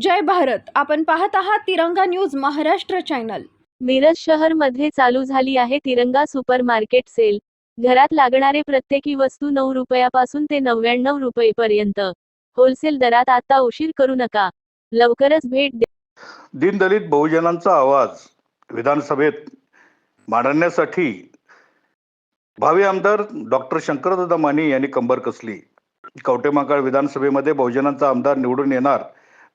जय भारत. आपण पाहत आहात तिरंगा न्यूज महाराष्ट्र चॅनल. मिरज शहरमध्ये चालू झाली आहे तिरंगा सुपर मार्केट सेल. घरात लागणारे प्रत्येकी वस्तू नऊ रुपयापासून ते नव्याण्णव रुपयेपर्यंत. होलसेल दरात आता उशीर करू नका. लवकरच भेट द्या दीनदलित बहुजनांचा आवाज विधानसभेत मांडण्यासाठी भावी आमदार डॉक्टर शंकरदादा माने यांनी कंबर कसली. कवटेमाकाळ विधानसभेमध्ये बहुजनांचा आमदार निवडून येणार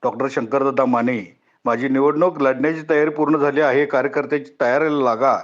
डॉक्टर शंकरदादा माने माझी निवडणूक लढण्याची तयारी पूर्ण झाली आहे कार्यकर्त्याची तयारीला लागा.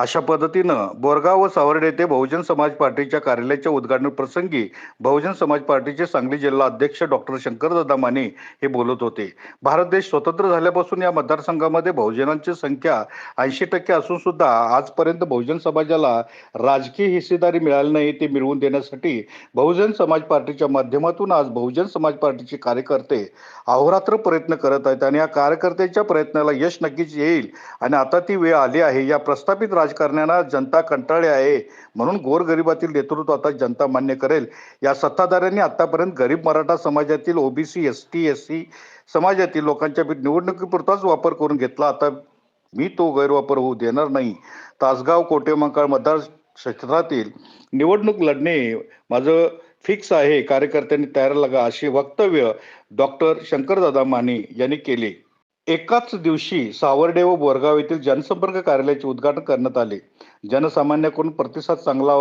अशा पद्धतीनं बोरगाव व सावर्डे येथे बहुजन समाज पार्टीच्या कार्यालयाच्या उद्घाटन प्रसंगी बहुजन समाज पार्टीचे सांगली जिल्हा अध्यक्ष डॉक्टर शंकरदादा माने हे बोलत होते. भारत देश स्वतंत्र झाल्यापासून या मतदारसंघामध्ये बहुजनांची संख्या ऐंशी टक्के असून सुद्धा आजपर्यंत बहुजन समाजाला राजकीय हिस्सेदारी मिळाली नाही ते मिळवून देण्यासाठी बहुजन समाज पार्टीच्या माध्यमातून आज बहुजन समाज पार्टीचे कार्यकर्ते अहोरात्र प्रयत्न करत आहेत आणि या कार्यकर्त्याच्या प्रयत्नाला यश नक्कीच येईल आणि आता ती वेळ आली आहे या प्रस्थापित राजकारण्याला जनता कंटाळली आहे. म्हणून गोरगरिबातील नेतृत्व आता जनता मान्य करेल. या सत्ताधाऱ्यांनी आतापर्यंत गरीब मराठा समाजातील OBC S T S C समाजातील लोकांच्या निवडणुकीपुरताच वापर करून घेतला. आता मी तो गैरवापर होऊ देणार नाही. तासगाव कोटेमंकाळ मतदार क्षेत्रातील निवडणूक लढणे माझं फिक्स आहे. कार्यकर्त्यांनी तयार लागा असे वक्तव्य डॉक्टर शंकरदादा माने यांनी केले. एकाच दिवशी सावर्डे व बोरगाव येथील जनसंपर्क कार्यालयाचे उद्घाटन करण्यात आले. जनसामान्याकडून प्रतिसाद चांगला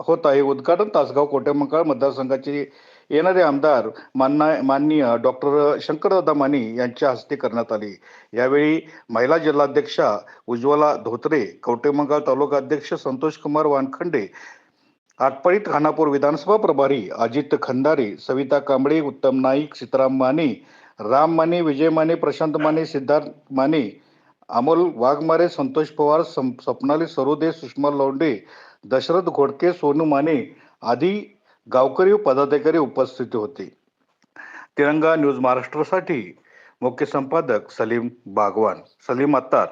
होत आहे उद्घाटन तासगाव कोटेमंकाळ मतदारसंघाचे येणारे आमदार मान्ना माननीय डॉक्टर शंकरदादा माने यांच्या हस्ते करण्यात आले. यावेळी महिला जिल्हाध्यक्षा उज्ज्वला धोत्रे कवटेमंगाळ तालुका अध्यक्ष संतोष कुमार वानखंडे आटपाडी खानापूर विधानसभा प्रभारी अजित खंदारे सविता कांबळे उत्तम नाईक सीताराम माने राम माने विजय माने प्रशांत माने सिद्धार्थ माने अमोल वाघमारे संतोष पवार स्वप्नाली सरोदे सुषमा लोंढे दशरथ घोडके सोनू माने आदी गावकरी व पदाधिकारी उपस्थित होते. तिरंगा न्यूज महाराष्ट्रासाठी मुख्य संपादक सलीम बागवान. सलीम अत्तार.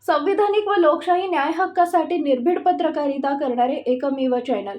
संविधानिक व लोकशाही न्याय हक्कासाठी निर्भीड पत्रकारिता करणारे एकमेव चॅनल.